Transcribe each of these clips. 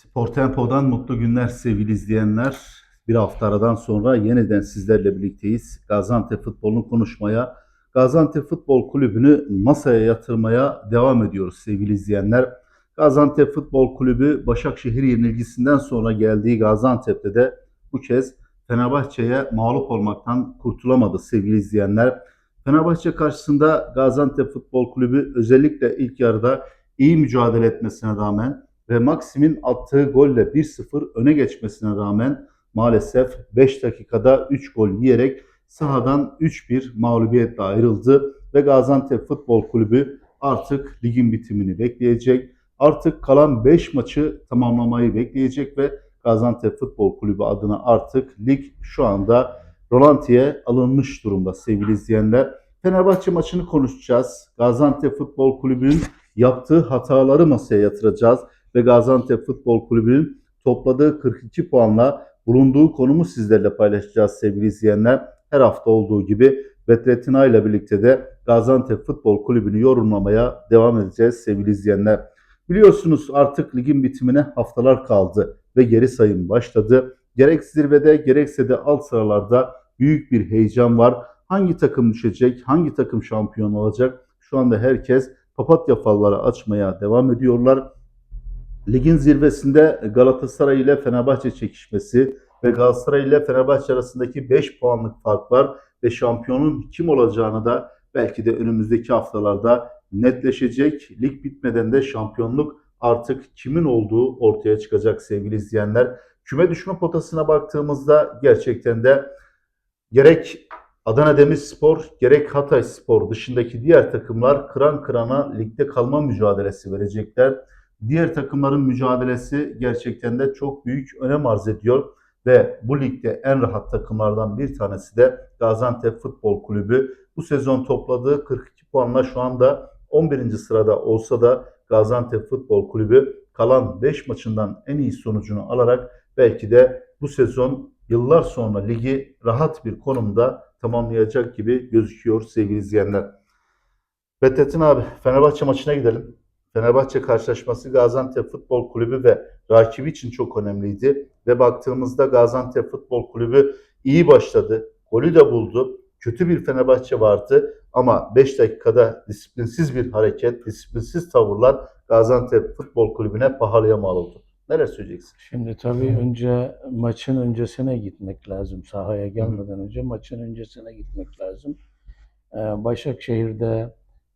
Spor Tempo'dan mutlu günler sevgili izleyenler. Bir hafta aradan sonra yeniden sizlerle birlikteyiz. Gaziantep futbolunu konuşmaya, Gaziantep Futbol Kulübü'nü masaya yatırmaya devam ediyoruz sevgili izleyenler. Gaziantep Futbol Kulübü Başakşehir yenilgisinden sonra geldiği Gaziantep'te de bu kez Fenerbahçe'ye mağlup olmaktan kurtulamadı sevgili izleyenler. Fenerbahçe karşısında Gaziantep Futbol Kulübü özellikle ilk yarıda iyi mücadele etmesine rağmen ve Maxim'in attığı golle 1-0 öne geçmesine rağmen maalesef 5 dakikada 3 gol yiyerek sahadan 3-1 mağlubiyetle ayrıldı ve Gaziantep Futbol Kulübü artık ligin bitimini bekleyecek. Artık kalan 5 maçı tamamlamayı bekleyecek ve Gaziantep Futbol Kulübü adına artık lig şu anda rolantiye alınmış durumda sevgili izleyenler. Fenerbahçe maçını konuşacağız. Gaziantep Futbol Kulübü'nün yaptığı hataları masaya yatıracağız ve Gaziantep Futbol Kulübü'nün topladığı 42 puanla bulunduğu konumu sizlerle paylaşacağız sevgili izleyenler. Her hafta olduğu gibi Bedrettin Ay ile birlikte de Gaziantep Futbol Kulübü'nü yorumlamaya devam edeceğiz sevgili izleyenler. Biliyorsunuz artık ligin bitimine haftalar kaldı ve geri sayım başladı. Gerek zirvede gerekse de alt sıralarda büyük bir heyecan var. Hangi takım düşecek, hangi takım şampiyon olacak? Şu anda herkes papatya falları açmaya devam ediyorlar. Ligin zirvesinde Galatasaray ile Fenerbahçe çekişmesi ve Galatasaray ile Fenerbahçe arasındaki 5 puanlık fark var ve şampiyonun kim olacağını da belki de önümüzdeki haftalarda netleşecek. Lig bitmeden de şampiyonluk artık kimin olduğu ortaya çıkacak sevgili izleyenler. Küme düşme potasına baktığımızda gerçekten de gerek Adana Demirspor gerek Hatay Spor dışındaki diğer takımlar kıran kırana ligde kalma mücadelesi verecekler. Diğer takımların mücadelesi gerçekten de çok büyük önem arz ediyor ve bu ligde en rahat takımlardan bir tanesi de Gaziantep Futbol Kulübü. Bu sezon topladığı 42 puanla şu anda 11. sırada olsa da Gaziantep Futbol Kulübü kalan 5 maçından en iyi sonucunu alarak belki de bu sezon yıllar sonra ligi rahat bir konumda tamamlayacak gibi gözüküyor sevgili izleyenler. Bedrettin abi Fenerbahçe maçına gidelim. Fenerbahçe karşılaşması Gaziantep Futbol Kulübü ve rakibi için çok önemliydi. Ve baktığımızda Gaziantep Futbol Kulübü iyi başladı. Golü de buldu. Kötü bir Fenerbahçe vardı ama 5 dakikada disiplinsiz bir hareket, disiplinsiz tavırlar Gaziantep Futbol Kulübü'ne pahalıya mal oldu. Neler söyleyeceksin? Şimdi tabii önce maçın öncesine gitmek lazım. Sahaya gelmeden önce maçın öncesine gitmek lazım. Ee, Başakşehir'de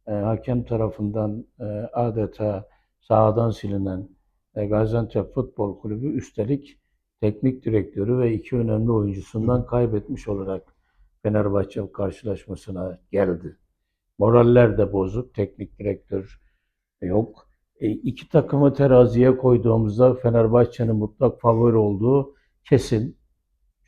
e, hakem tarafından e, adeta sahadan silinen e, Gaziantep Futbol Kulübü üstelik teknik direktörü ve iki önemli oyuncusundan kaybetmiş olarak Fenerbahçe karşılaşmasına geldi. Moraller de bozuk, teknik direktör yok. E, iki takımı teraziye koyduğumuzda Fenerbahçe'nin mutlak favori olduğu kesin.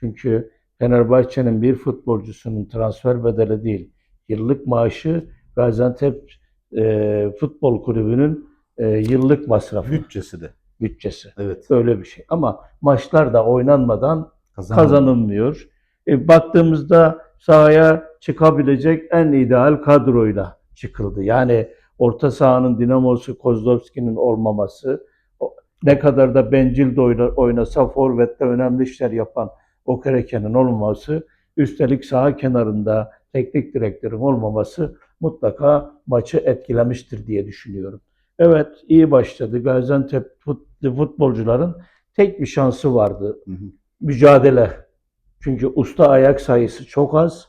Çünkü Fenerbahçe'nin bir futbolcusunun transfer bedeli değil, yıllık maaşı Gaziantep e, Futbol Kulübü'nün e, yıllık masrafı, Bütçesi de. bütçesi. Evet. Böyle bir şey. Ama maçlar da oynanmadan Kazanıldı. kazanılmıyor. E, baktığımızda sahaya çıkabilecek en ideal kadroyla çıkıldı. Yani orta sahanın dinamosu Kozlovski'nin olmaması, o- ne kadar da bencil de oyna- oynasa forvette önemli işler yapan Okereke'nin olmaması, üstelik saha kenarında teknik direktörün olmaması mutlaka maçı etkilemiştir diye düşünüyorum. Evet iyi başladı. Gaziantep fut- futbolcuların tek bir şansı vardı Hı hı. mücadele. Çünkü usta ayak sayısı çok az.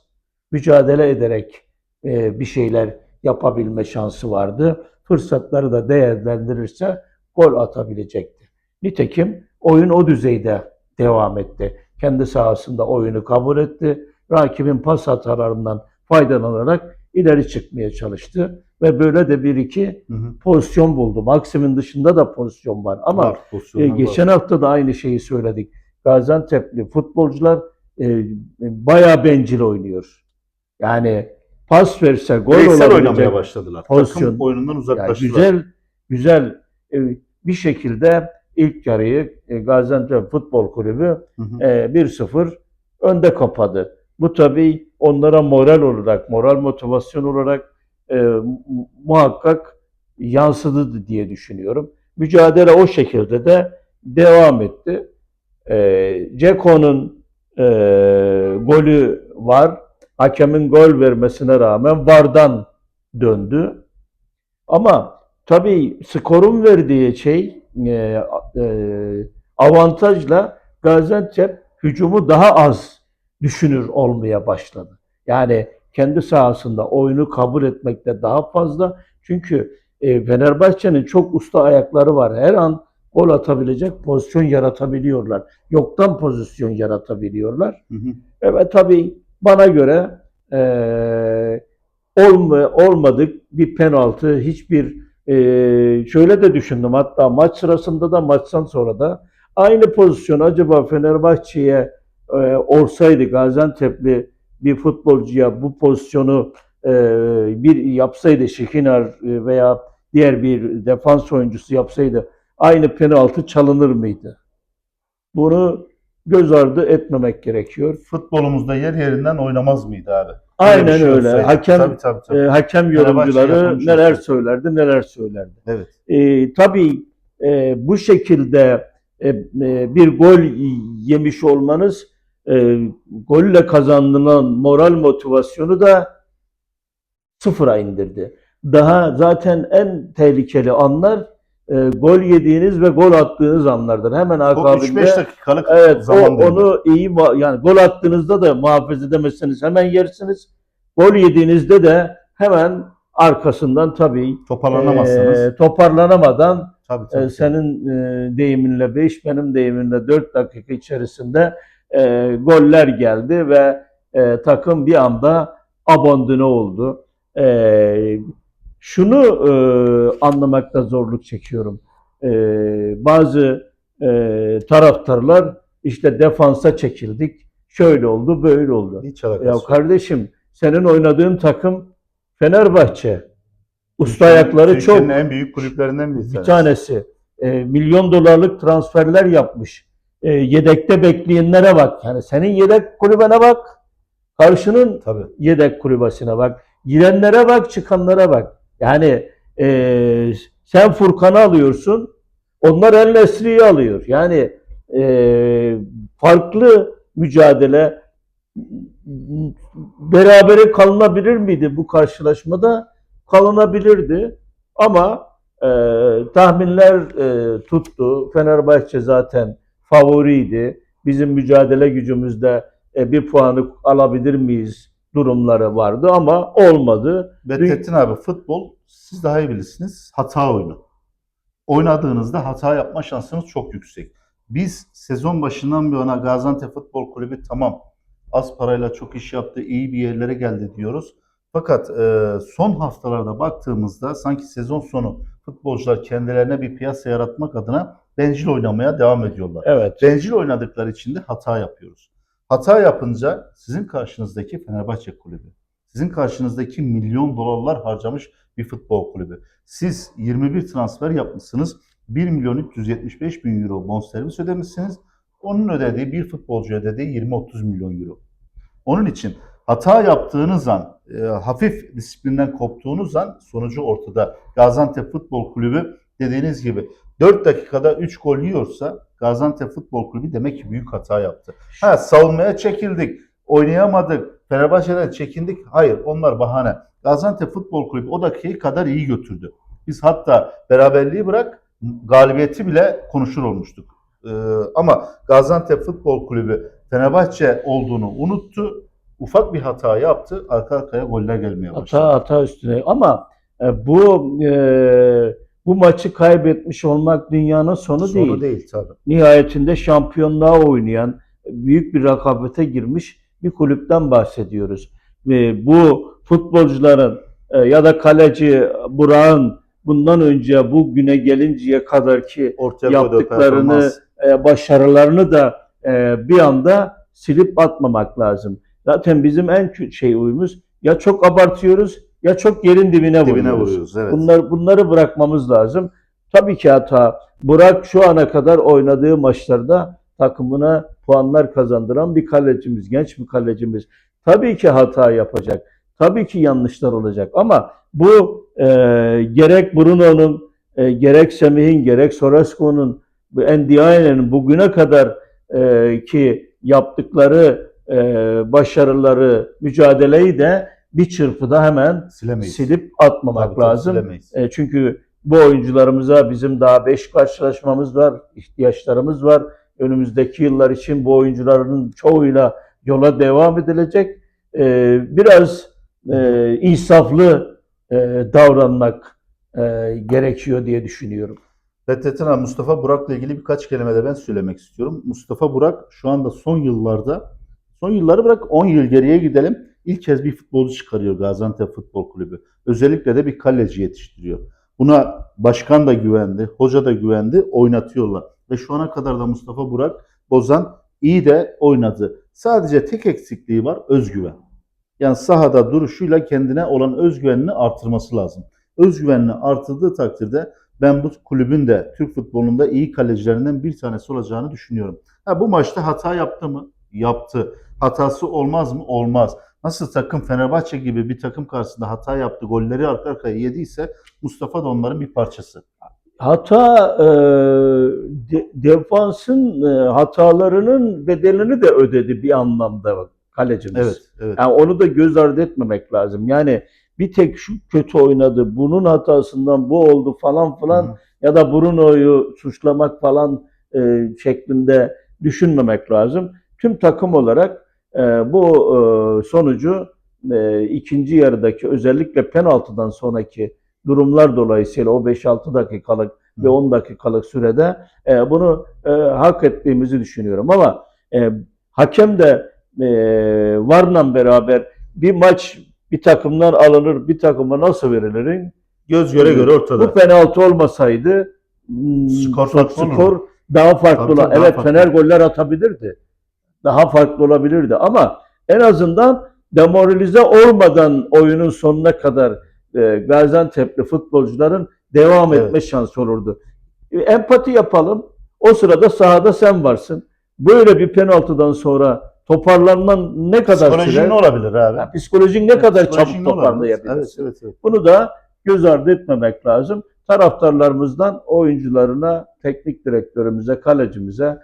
Mücadele ederek e, bir şeyler yapabilme şansı vardı. Fırsatları da değerlendirirse gol atabilecekti. Nitekim oyun o düzeyde devam etti. Kendi sahasında oyunu kabul etti. Rakibin pas hatalarından faydalanarak ileri çıkmaya çalıştı. Ve böyle de bir iki Hı hı. pozisyon buldu. Maksim'in dışında da pozisyon var. Ama Var, e, pozisyonlar var. geçen hafta da aynı şeyi söyledik. Gaziantep'li futbolcular e, bayağı bencil oynuyor. Yani pas verse gol Bireysel olabilecek. oynamaya başladılar. pozisyon. Takım oyunundan Yani uzaklaştılar. güzel güzel e, bir şekilde ilk yarıyı e, Gaziantep Futbol Kulübü Hı hı. e, 1-0 önde kapadı. Bu tabii onlara moral olarak, moral motivasyon olarak e, mu- muhakkak yansıdı diye düşünüyorum. Mücadele o şekilde de devam etti. E, Ceko'nun e, golü var. Hakemin gol vermesine rağmen VAR'dan döndü. Ama tabii skorun verdiği şey e, e, avantajla Gaziantep hücumu daha az düşünür olmaya başladı. Yani kendi sahasında oyunu kabul etmekte daha fazla. Çünkü e, Fenerbahçe'nin çok usta ayakları var. Her an gol atabilecek pozisyon yaratabiliyorlar. Yoktan pozisyon yaratabiliyorlar. Hı hı. Evet tabii bana göre eee olma, olmadık bir penaltı hiçbir eee, şöyle de düşündüm hatta maç sırasında da maçtan sonra da aynı pozisyon acaba Fenerbahçe'ye eee, olsaydı Gaziantep'li bir futbolcuya bu pozisyonu eee, bir yapsaydı Şikinar e, veya diğer bir defans oyuncusu yapsaydı aynı penaltı çalınır mıydı? Bunu göz ardı etmemek gerekiyor. Futbolumuzda yer yerinden oynamaz mıydı abi? Öyle Aynen şey öyle. Hakem Tabii tabii tabii. e, hakem yorumcuları neler söylerdi, neler söylerdi. evet. E, tabii e, bu şekilde e, e, bir gol yemiş olmanız e, golle kazanılan moral motivasyonu da sıfıra indirdi. Daha zaten en tehlikeli anlar e, gol yediğiniz ve gol attığınız anlardır. Hemen O akabinde 3-5 dakikalık Evet, o, zaman dilimi. onu iyi yani gol attığınızda da muhafaza edemezseniz hemen yersiniz. Gol yediğinizde de hemen arkasından tabii toparlanamazsınız. e, toparlanamadan tabii tabii. e, senin e, deyiminle 5 benim deyimimle 4 dakika içerisinde e, goller geldi ve e, takım bir anda abandone oldu. E, şunu e, anlamakta zorluk çekiyorum. E, bazı e, taraftarlar işte defansa çekildik, şöyle oldu, böyle oldu. Hiç Ya kardeşim senin oynadığın takım Fenerbahçe. Usta Türkiye'nin- ayakları çok. Türkiye'nin en büyük kulüplerinden bir Bir tanesi. tanesi. E, milyon dolarlık transferler yapmış. E, yedekte bekleyenlere bak. Yani senin yedek kulübene bak. Karşının Tabii. yedek kulübesine bak. Girenlere bak, çıkanlara bak. Yani e, sen Furkan'ı alıyorsun. Onlar El Nesri'yi alıyor. Yani e, farklı mücadele berabere kalınabilir miydi bu karşılaşmada? Kalınabilirdi. Ama e, tahminler e, tuttu. Fenerbahçe zaten favoriydi. Bizim mücadele gücümüzde e, bir puanı alabilir miyiz durumları vardı ama olmadı. Bedrettin abi futbol siz daha iyi bilirsiniz. Hata oyunu. Oynadığınızda hata yapma şansınız çok yüksek. Biz sezon başından bir yana Gaziantep Futbol Kulübü tamam az parayla çok iş yaptı, iyi bir yerlere geldi diyoruz. Fakat e, son haftalarda baktığımızda sanki sezon sonu futbolcular kendilerine bir piyasa yaratmak adına bencil oynamaya devam ediyorlar. Evet. Bencil oynadıkları için de hata yapıyoruz. Hata yapınca sizin karşınızdaki Fenerbahçe kulübü, sizin karşınızdaki milyon dolarlar harcamış bir futbol kulübü. Siz 21 transfer yapmışsınız. 1 milyon 375 bin euro bonservis ödemişsiniz. Onun ödediği bir futbolcuya ödediği 20-30 milyon euro. Onun için hata yaptığınız an, e, hafif disiplinden koptuğunuz an sonucu ortada. Gaziantep Futbol Kulübü dediğiniz gibi 4 dakikada 3 gol yiyorsa Gaziantep Futbol Kulübü demek ki büyük hata yaptı. Ha savunmaya çekildik, oynayamadık, Fenerbahçe'den çekindik. Hayır onlar bahane. Gaziantep Futbol Kulübü o dakikayı kadar iyi götürdü. Biz hatta beraberliği bırak galibiyeti bile konuşur olmuştuk. Ee, ama Gaziantep Futbol Kulübü Fenerbahçe olduğunu unuttu. Ufak bir hata yaptı. Arka arkaya goller gelmeye başladı. Hata hata üstüne. Ama e, bu e, bu maçı kaybetmiş olmak dünyanın sonu, değil. Sonu değil tabii. Nihayetinde şampiyonluğa oynayan, büyük bir rekabete girmiş bir kulüpten bahsediyoruz. Ve bu futbolcuların e, ya da kaleci Burak'ın bundan önce bu güne gelinceye kadar ki Ortaya yaptıklarını, e, başarılarını da e, bir anda silip atmamak lazım. Zaten bizim en şey uyumuz ya çok abartıyoruz ya çok yerin dibine, dibine vuruyoruz. vuruyoruz. Evet. Bunlar, bunları bırakmamız lazım. Tabii ki hata. Burak şu ana kadar oynadığı maçlarda takımına puanlar kazandıran bir kalecimiz, genç bir kalecimiz. Tabii ki hata yapacak. Tabii ki yanlışlar olacak ama bu e, gerek Bruno'nun, e, gerek Semih'in, gerek Soresko'nun Endiaye'nin bugüne kadar e, ki yaptıkları e, başarıları, mücadeleyi de bir çırpıda hemen Silemeyiz. silip atmamak Tabii, tabii, lazım. silemeyiz. E, çünkü bu oyuncularımıza bizim daha 5 karşılaşmamız var, ihtiyaçlarımız var. Önümüzdeki yıllar için bu oyuncuların çoğuyla yola devam edilecek. E, biraz e, insaflı e, davranmak e, gerekiyor diye düşünüyorum. Fethettin abi Mustafa Burak'la ilgili birkaç kelime de ben söylemek istiyorum. Mustafa Burak şu anda son yıllarda, son yılları bırak 10 yıl geriye gidelim. İlk kez bir futbolcu çıkarıyor Gaziantep Futbol Kulübü. Özellikle de bir kaleci yetiştiriyor. Buna başkan da güvendi, hoca da güvendi, oynatıyorlar. Ve şu ana kadar da Mustafa Burak Bozan iyi de oynadı. Sadece tek eksikliği var, özgüven. Yani sahada duruşuyla kendine olan özgüvenini artırması lazım. Özgüvenini artırdığı takdirde ben bu kulübün de Türk futbolunda iyi kalecilerinden bir tanesi olacağını düşünüyorum. Ha, bu maçta hata yaptı mı? Yaptı. Hatası olmaz mı? Olmaz. Nasıl takım Fenerbahçe gibi bir takım karşısında hata yaptı, golleri arka arkaya yediyse Mustafa da onların bir parçası. Hata e, de- defansın e, hatalarının bedelini de ödedi bir anlamda bak, kalecimiz. Evet, evet. Yani onu da göz ardı etmemek lazım. Yani bir tek şu kötü oynadı, bunun hatasından bu oldu falan filan Hı ya da Bruno'yu suçlamak falan e, şeklinde düşünmemek lazım. Tüm takım olarak bu e, sonucu e, ikinci yarıdaki özellikle penaltıdan sonraki durumlar dolayısıyla o 5-6 dakikalık ve Hı. 10 dakikalık sürede e, bunu hak ettiğimizi düşünüyorum. Ama hakem de varla beraber bir maç bir takımdan alınır, bir takıma nasıl verilir? Göz göre göre Bu ortada. penaltı olmasaydı hmm, Skor olurdu. skor daha farklı tabii, daha Evet farklı. Fener goller atabilirdi. Daha farklı olabilirdi ama en azından demoralize olmadan oyunun sonuna kadar e, Gaziantep'li futbolcuların devam Evet. etme şansı olurdu. E, empati yapalım. O sırada sahada sen varsın. Böyle bir penaltıdan sonra toparlanman ne kadar Psikolojin sürer? ne olabilir abi? Ya psikolojin ne kadar Psikolojin çabuk toparlayabilirsin? Evet, evet, evet. Bunu da göz ardı etmemek lazım. Taraftarlarımızdan oyuncularına, teknik direktörümüze, kalecimize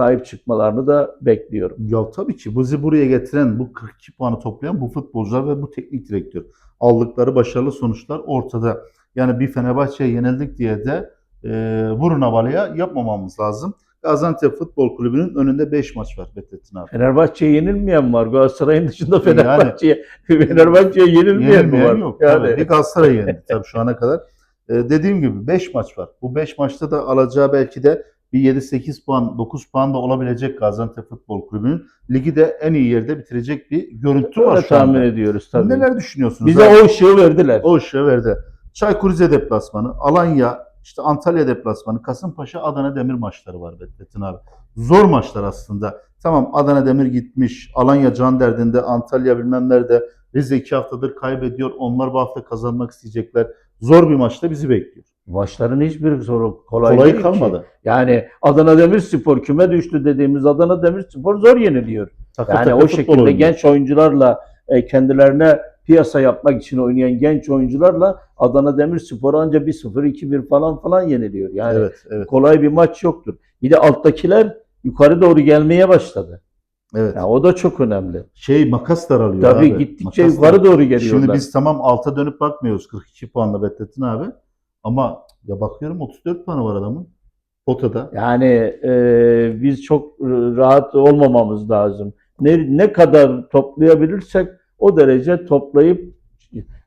sahip çıkmalarını da bekliyorum. Ya tabii ki bizi buraya getiren, bu 42 puanı toplayan bu futbolcular ve bu teknik direktör. Aldıkları başarılı sonuçlar ortada. Yani bir Fenerbahçe'ye yenildik diye de e, vurun havalıya yapmamamız lazım. Gaziantep Futbol Kulübü'nün önünde 5 maç var Bettettin abi. Fenerbahçe'ye yenilmeyen var. Galatasaray'ın dışında Yani- Fenerbahçe'ye Fenerbahçe'ye yenilmeyen mi var? Yenilmeyen yok. Yani Tabii. Bir Galatasaray yendi tabii şu ana kadar. E, dediğim gibi 5 maç var. Bu 5 maçta da alacağı belki de bir 7-8 puan, 9 puan da olabilecek Gaziantep Futbol Kulübü'nün. Ligi de en iyi yerde bitirecek bir görüntü var öyle şu anda. tahmin ediyoruz tabii. Neler düşünüyorsunuz? Bize abi? o ışığı verdiler. O ışığı verdi. Çaykur Rize deplasmanı, Alanya, işte Antalya deplasmanı, Kasımpaşa, Adana Demir maçları var Bettin abi. Zor maçlar aslında. Tamam Adana Demir gitmiş, Alanya can derdinde, Antalya bilmem nerede. Rize iki haftadır kaybediyor. Onlar bu hafta kazanmak isteyecekler. Zor bir maçta bizi bekliyor. Maçların hiçbir soru kolay Kolay değil ki. kalmadı. Yani Adana Demirspor küme düştü dediğimiz Adana Demirspor zor yeniliyor. Takır Yani takır o şekilde oynuyor. genç oyuncularla e, kendilerine piyasa yapmak için oynayan genç oyuncularla Adana Demirspor anca 1-0, 2-1 falan falan yeniliyor. Yani Evet, evet, kolay bir maç yoktur. Bir de alttakiler yukarı doğru gelmeye başladı. evet. Yani o da çok önemli. Şey makas daralıyor Tabii abi. gittikçe Makas yukarı doğru geliyorlar. Şimdi biz tamam alta dönüp bakmıyoruz 42 puanla Bettin abi. Ama ya bakıyorum 34 puanı var adamın. Potada. Yani e, biz çok rahat olmamamız lazım. Ne, ne kadar toplayabilirsek o derece toplayıp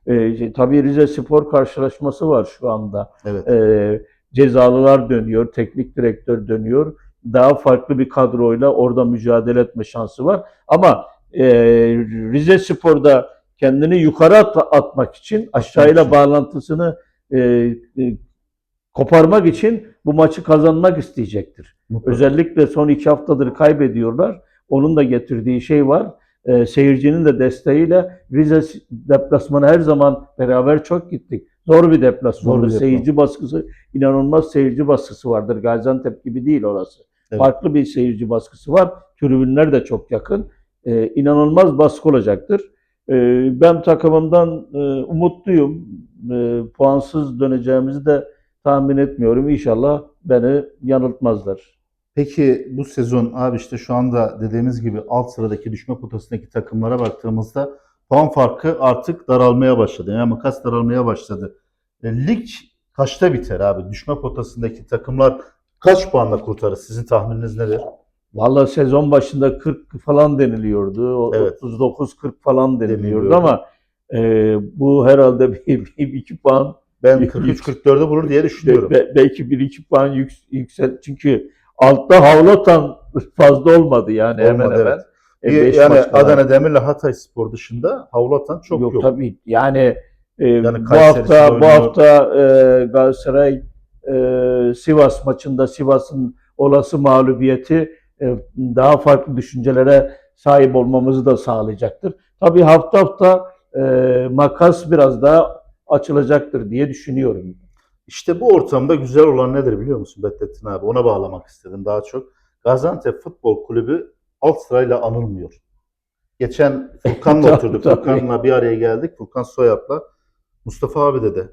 e, tabii Rize Spor karşılaşması var şu anda. Evet. E, cezalılar dönüyor, teknik direktör dönüyor. Daha farklı bir kadroyla orada mücadele etme şansı var. Ama e, Rize Spor'da kendini yukarı at- atmak için aşağıyla bağlantısını e, e, koparmak için bu maçı kazanmak isteyecektir. Mutlaka. Özellikle son iki haftadır kaybediyorlar. Onun da getirdiği şey var. Ee, seyircinin de desteğiyle Rize deplasmanı her zaman beraber çok gittik. Zor bir deplasmandır. Seyirci baskısı, inanılmaz seyirci baskısı vardır. Gaziantep gibi değil orası. Evet. Farklı bir seyirci baskısı var. Tribünler de çok yakın. Ee, inanılmaz baskı olacaktır. Ee, ben takımımdan e, umutluyum. Ee, puansız döneceğimizi de tahmin etmiyorum. İnşallah beni yanıltmazlar. Peki bu sezon abi işte şu anda dediğimiz gibi alt sıradaki düşme potasındaki takımlara baktığımızda puan farkı artık daralmaya başladı. Yani makas daralmaya başladı. E, lig kaçta biter abi? Düşme potasındaki takımlar kaç puanla kurtarır? Sizin tahmininiz nedir? Vallahi sezon başında 40 falan deniliyordu. Evet. 39-40 falan deniliyordu Deniliyordu. ama e, bu herhalde bir, bir, iki puan Ben Yük- 43-44'ü bulur diye düşünüyorum. be- belki bir iki puan yük, yüksel çünkü altta havlatan fazla olmadı yani hemen Olmadı, hemen. evet. E, yani Adana Demir'le Hatay Spor dışında havlu atan çok yok. yok, tabii yani, e, bu Kayseri'siz hafta bu hafta e, Galatasaray e, Sivas maçında Sivas'ın olası mağlubiyeti daha farklı düşüncelere sahip olmamızı da sağlayacaktır. Tabii hafta hafta e, makas biraz daha açılacaktır diye düşünüyorum. İşte bu ortamda güzel olan nedir biliyor musun Bedrettin abi? Ona bağlamak istedim daha çok. Gaziantep Futbol Kulübü alt sırayla anılmıyor. Geçen Furkan'la oturduk. Furkan'la bir araya geldik. Furkan Soyap'la. Mustafa abi dedi.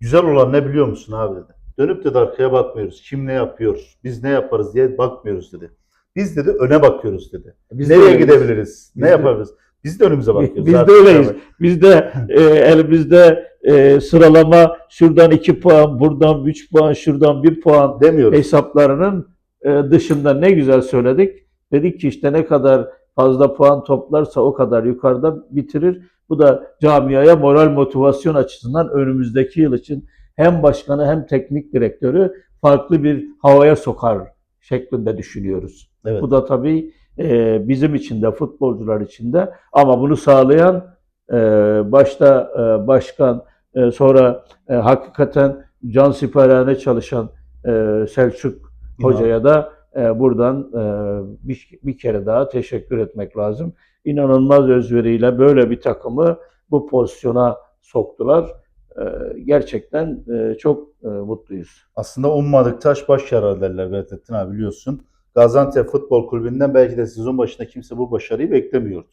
Güzel olan ne biliyor musun abi dedi. Dönüp dedi arkaya bakmıyoruz. Kim ne yapıyor? Biz ne yaparız diye bakmıyoruz dedi. Biz dedi öne bakıyoruz dedi. Biz de Nereye öyleyiz. gidebiliriz? Biz ne de- yapabiliriz? Biz de önümüze bakıyoruz. Biz de öyleyiz. abi. Biz de e, elimizde e, sıralama şuradan 2 puan, buradan 3 puan, şuradan 1 puan Demiyoruz. hesaplarının e, dışında ne güzel söyledik. Dedik ki işte ne kadar fazla puan toplarsa o kadar yukarıda bitirir. Bu da camiaya moral motivasyon açısından önümüzdeki yıl için hem başkanı hem teknik direktörü farklı bir havaya sokar şeklinde düşünüyoruz. Evet. Bu da tabii e, bizim için de futbolcular için de ama bunu sağlayan e, başta e, başkan e, sonra e, hakikaten cansiperane çalışan e, Selçuk Hoca'ya da e, buradan e, bir, bir kere daha teşekkür etmek lazım. İnanılmaz özveriyle böyle bir takımı bu pozisyona soktular. E, gerçekten e, çok e, mutluyuz. Aslında ummadık taş baş yarar derler Bedrettin abi biliyorsun. Gaziantep Futbol Kulübü'nden belki de sezon başında kimse bu başarıyı beklemiyordu.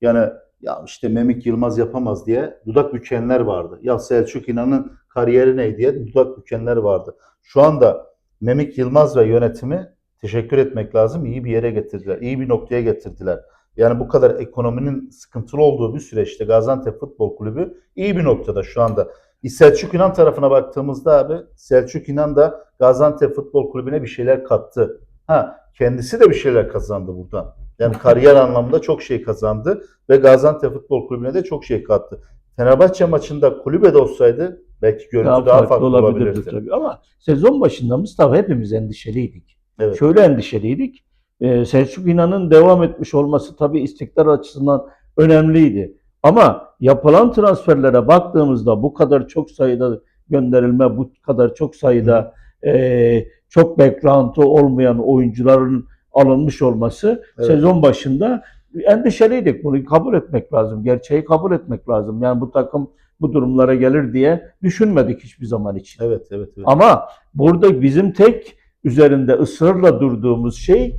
Yani ya işte Memik Yılmaz yapamaz diye dudak bükenler vardı. Ya Selçuk İnan'ın kariyeri ne diye dudak bükenler vardı. Şu anda Memik Yılmaz ve yönetimi teşekkür etmek lazım. İyi bir yere getirdiler. iyi bir noktaya getirdiler. Yani bu kadar ekonominin sıkıntılı olduğu bir süreçte Gaziantep Futbol Kulübü iyi bir noktada şu anda. Selçuk İnan tarafına baktığımızda abi Selçuk İnan da Gaziantep Futbol Kulübü'ne bir şeyler kattı. Ha kendisi de bir şeyler kazandı buradan. Yani kariyer anlamında çok şey kazandı ve Gaziantep Futbol Kulübü'ne de çok şey kattı. Fenerbahçe maçında kulübede olsaydı belki görüntü daha, farklı, olabilirdi. tabii ama sezon başında Mustafa hepimiz endişeliydik. Evet. Şöyle endişeliydik. Ee, Selçuk İnan'ın devam etmiş olması tabii istikrar açısından önemliydi. Ama yapılan transferlere baktığımızda bu kadar çok sayıda gönderilme, bu kadar çok sayıda e, çok background'u olmayan oyuncuların alınmış olması Evet. sezon başında endişeliydik. Bunu kabul etmek lazım. Gerçeği kabul etmek lazım. Yani bu takım bu durumlara gelir diye düşünmedik hiçbir zaman için. Evet, evet, evet. Ama burada bizim tek üzerinde ısrarla durduğumuz şey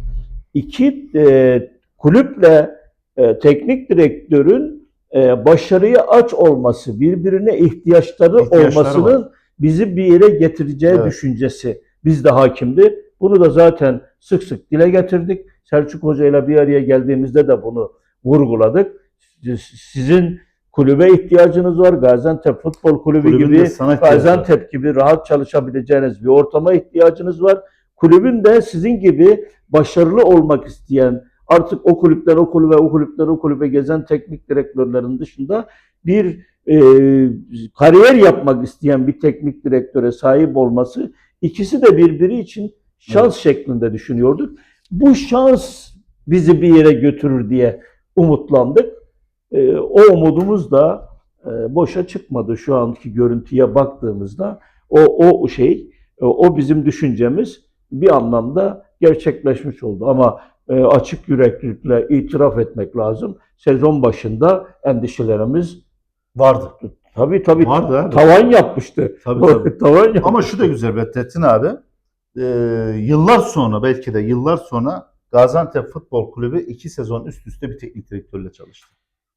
iki e, kulüple e, teknik direktörün e, başarıya aç olması, birbirine ihtiyaçları, İhtiyaçları olmasının bizi bir yere getireceği Evet. düşüncesi bizde hakimdi. Bunu da zaten sık sık dile getirdik. Selçuk Hoca ile bir araya geldiğimizde de bunu vurguladık. Sizin kulübe ihtiyacınız var. Gaziantep Futbol Kulübü Kulübün gibi var. Gaziantep gibi rahat çalışabileceğiniz bir ortama ihtiyacınız var. Kulübün de sizin gibi başarılı olmak isteyen, artık o kulüpten o kulübe, o kulüpten o kulübe gezen teknik direktörlerin dışında bir e, kariyer yapmak isteyen bir teknik direktöre sahip olması ikisi de birbiri için şans şeklinde düşünüyorduk. Bu şans bizi bir yere götürür diye umutlandık. E, o umudumuz da e, boşa çıkmadı şu anki görüntüye baktığımızda. O o şey, o, o bizim düşüncemiz bir anlamda gerçekleşmiş oldu. Ama e, açık yüreklilikle itiraf etmek lazım. Sezon başında endişelerimiz Vardı. tabii tabii Vardı abi. tavan yapmıştı. Tabii, tabii. tavan yap- Ama şu da güzel Bedrettin abi. Ee, yıllar sonra belki de yıllar sonra Gaziantep Futbol Kulübü iki sezon üst üste bir teknik direktörle çalıştı.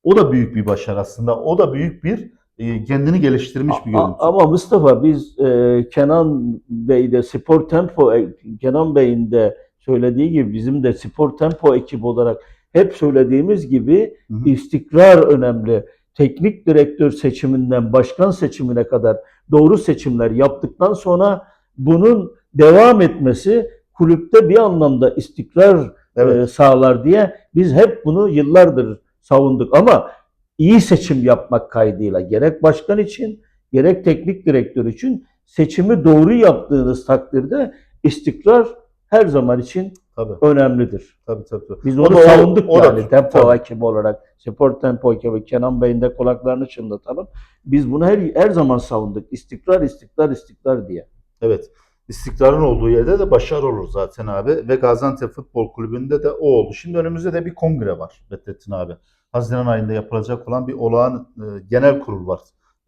O da büyük bir başarı aslında. O da büyük bir e, kendini geliştirmiş bir görüntü. Ama Mustafa biz e, Kenan Bey'de Spor Tempo e, Kenan Bey'in de söylediği gibi bizim de Spor Tempo ekibi olarak hep söylediğimiz gibi Hı hı. istikrar önemli. Teknik direktör seçiminden başkan seçimine kadar doğru seçimler yaptıktan sonra bunun devam etmesi kulüpte bir anlamda istikrar Evet. e, sağlar diye biz hep bunu yıllardır savunduk ama iyi seçim yapmak kaydıyla gerek başkan için gerek teknik direktör için seçimi doğru yaptığınız takdirde istikrar her zaman için Tabii, önemlidir. tabii, tabii. tabii. Biz O onu o- savunduk o yani tempo tabii. ekibi olarak, spor tempo ekibi, Kenan Bey'in de kulaklarını çınlatalım. Biz bunu her her zaman savunduk. İstikrar, istikrar, istikrar diye. Evet. İstikrarın olduğu yerde de başarı olur zaten abi. Ve Gaziantep Futbol Kulübü'nde de o oldu. Şimdi önümüzde de bir kongre var Bedrettin abi. Haziran ayında yapılacak olan bir olağan e, genel kurul var.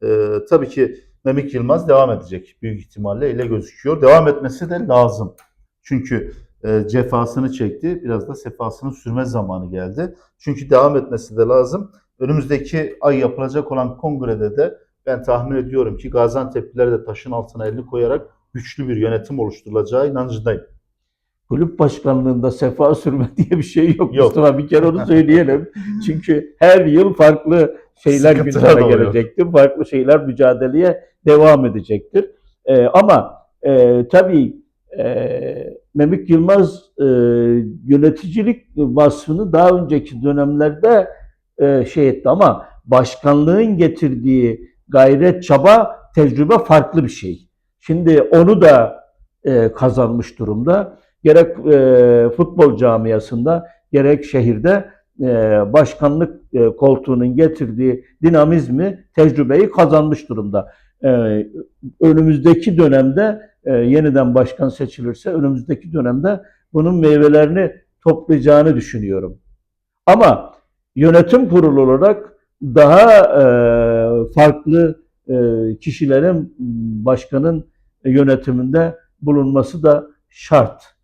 E, tabii ki Memik Yılmaz devam edecek büyük ihtimalle ile gözüküyor. Devam etmesi de lazım. Çünkü e, cefasını çekti. Biraz da sefasını sürme zamanı geldi. Çünkü devam etmesi de lazım. Önümüzdeki ay yapılacak olan kongrede de ben tahmin ediyorum ki Gaziantep'liler de taşın altına elini koyarak güçlü bir yönetim oluşturulacağı inancındayım. Kulüp başkanlığında sefa sürme diye bir şey yok, Yok. Mustafa. Bir kere onu söyleyelim. Çünkü her yıl farklı şeyler Sıkıntılar gündeme oluyor. gelecektir. Farklı şeyler mücadeleye devam edecektir. Ee, ama e, tabii e, Memik Yılmaz e, yöneticilik vasfını daha önceki dönemlerde e, şey etti ama başkanlığın getirdiği gayret, çaba, tecrübe farklı bir şey. Şimdi onu da e, kazanmış durumda. Gerek e, futbol camiasında gerek şehirde e, başkanlık e, koltuğunun getirdiği dinamizmi, tecrübeyi kazanmış durumda. E, önümüzdeki dönemde e, yeniden başkan seçilirse önümüzdeki dönemde bunun meyvelerini toplayacağını düşünüyorum. Ama yönetim kurulu olarak daha e, farklı e, kişilerin başkanın yönetiminde bulunması da şart.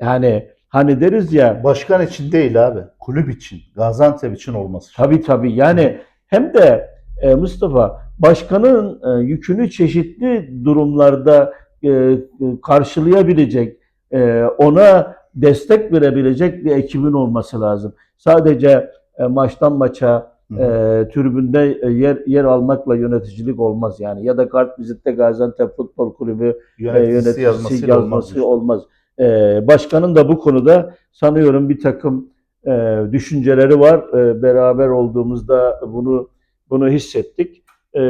Yani hani deriz ya Başkan için değil abi. Kulüp için, Gaziantep için olması. Tabii tabii. Yani hem de e, Mustafa başkanın e, yükünü çeşitli durumlarda e, karşılayabilecek, e, ona destek verebilecek bir ekibin olması lazım. Sadece e, maçtan maça e, tribünde e, yer yer almakla yöneticilik olmaz yani. Ya da kart vizitte Gaziantep Futbol Kulübü e, Yöneticisi yöneticisi yazmasıyla yazması olmaz. olmaz. E, başkanın da bu konuda sanıyorum bir takım e, düşünceleri var. E, beraber olduğumuzda bunu bunu hissettik. E,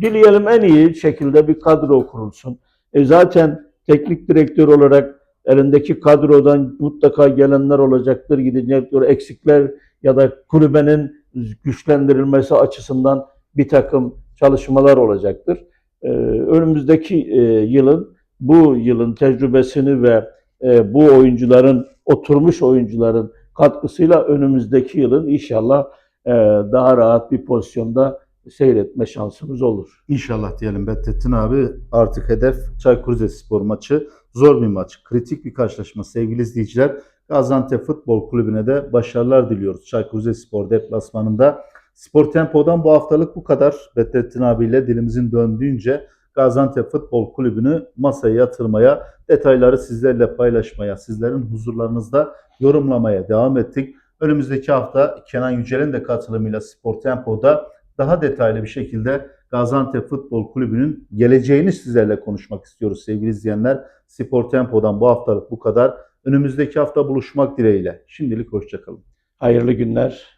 dileyelim en iyi şekilde bir kadro kurulsun. E, zaten teknik direktör olarak elindeki kadrodan mutlaka gelenler olacaktır, gidecektir. Eksikler ya da kulübenin güçlendirilmesi açısından bir takım çalışmalar olacaktır. E, önümüzdeki e, yılın bu yılın tecrübesini ve e, bu oyuncuların oturmuş oyuncuların katkısıyla önümüzdeki yılın inşallah e, daha rahat bir pozisyonda seyretme şansımız olur. İnşallah diyelim Bedrettin abi. Artık hedef Çaykur Rizespor maçı. Zor bir maç. Kritik bir karşılaşma sevgili izleyiciler. Gaziantep Futbol Kulübü'ne de başarılar diliyoruz. Çaykur Rizespor deplasmanında. Spor Tempo'dan bu haftalık bu kadar. Bedrettin abiyle dilimizin döndüğünce Gaziantep Futbol Kulübü'nü masaya yatırmaya, detayları sizlerle paylaşmaya, sizlerin huzurlarınızda yorumlamaya devam ettik. Önümüzdeki hafta Kenan Yücel'in de katılımıyla Spor Tempo'da daha detaylı bir şekilde Gaziantep Futbol Kulübü'nün geleceğini sizlerle konuşmak istiyoruz sevgili izleyenler. Spor Tempo'dan bu haftalık bu kadar. Önümüzdeki hafta buluşmak dileğiyle. Şimdilik hoşçakalın. Hayırlı günler.